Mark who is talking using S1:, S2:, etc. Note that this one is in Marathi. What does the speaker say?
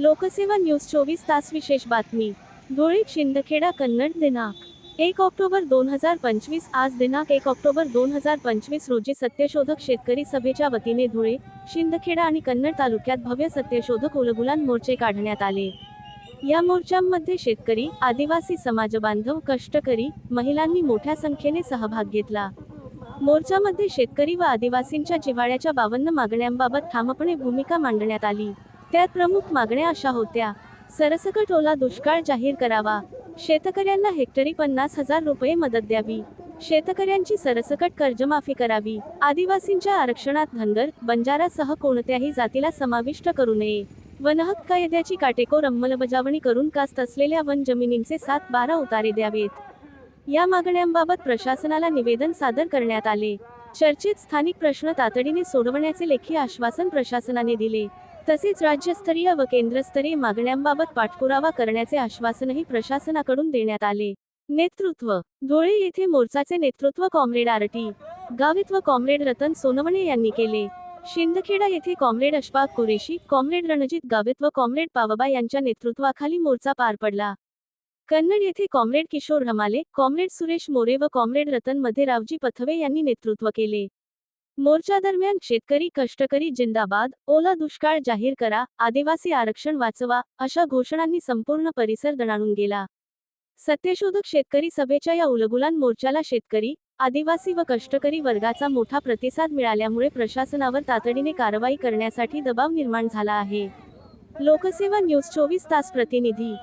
S1: लोकसेवा न्यूज चोवीस तास विशेष बातमी. धुळे शिंदखेडा कन्नड दिनांक एक ऑक्टोबर दोन हजार पंचवीस. आज दिनांक एक ऑक्टोबर दोन हजार पंचवीस रोजी सत्यशोधक शेतकरी सभेच्या वतीने धुळे शिंदखेडा आणि कन्नड तालुक्यात भव्य सत्यशोधक उलगुलान मोर्चे काढण्यात आले. या मोर्चांमध्ये शेतकरी आदिवासी समाजबांधव कष्टकरी महिलांनी मोठ्या संख्येने सहभाग घेतला. मोर्चामध्ये शेतकरी व आदिवासींच्या जिव्हाळ्याच्या बावन्न मागण्यांबाबत ठामपणे भूमिका मांडण्यात आली. त्यात प्रमुख मागण्या अशा होत्या. सरसकट ओला दुष्काळ जाहीर करावा. शेतकऱ्यांना हेक्टरी पन्नास हजार रुपये मदत द्यावी. शेतकऱ्यांची सरसकट कर्जमाफी करावी. आदिवासींच्या आरक्षणात धनगर बंजारासह कोणत्याही जातीला समाविष्ट करू नये. वनहक कायद्याची काटेकोर अंमलबजावणी करून कास्त असलेल्या वन जमिनींचे सात बारा उतारे द्यावेत. या मागण्यांबाबत प्रशासनाला निवेदन सादर करण्यात आले. चर्चेत स्थानिक प्रश्न तातडीने सोडवण्याचे लेखी आश्वासन प्रशासनाने दिले. तसेच राज्यस्तरीय व केंद्रस्तरीय मागण्यांबाबत पाठपुरावा करण्याचे आश्वासनही प्रशासनाकडून देण्यात आले. नेतृत्व. धुळे येथे मोर्चाचे नेतृत्व कॉम्रेड आरटी गावित व कॉम्रेड रतन सोनवणे यांनी केले. शिंदखेडा येथे कॉम्रेड अशफाक कुरेशी कॉम्रेड रणजित गावित व कॉम्रेड पावबा यांच्या नेतृत्वाखाली मोर्चा पार पडला. कन्नड येथे कॉम्रेड किशोर रमाले कॉम्रेड सुरेश मोरे व कॉम्रेड रतनमध्ये रावजी पथवे यांनी नेतृत्व केले. मोर्चा दरम्यान शेतकरी कष्टकरी जिंदाबाद ओला दुष्काळ जाहीर करा आदिवासी आरक्षण वाचवा अशा घोषणांनी संपूर्ण परिसर दणाणून गेला. सत्यशोधक शेतकरी सभेच्या या उलगुलान मोर्चाला शेतकरी आदिवासी व कष्टकरी वर्गाचा मोठा प्रतिसाद मिळाल्यामुळे प्रशासनावर तातडीने कारवाई करण्यासाठी दबाव निर्माण झाला आहे. लोकसेवा न्यूज चोवीस तास प्रतिनिधी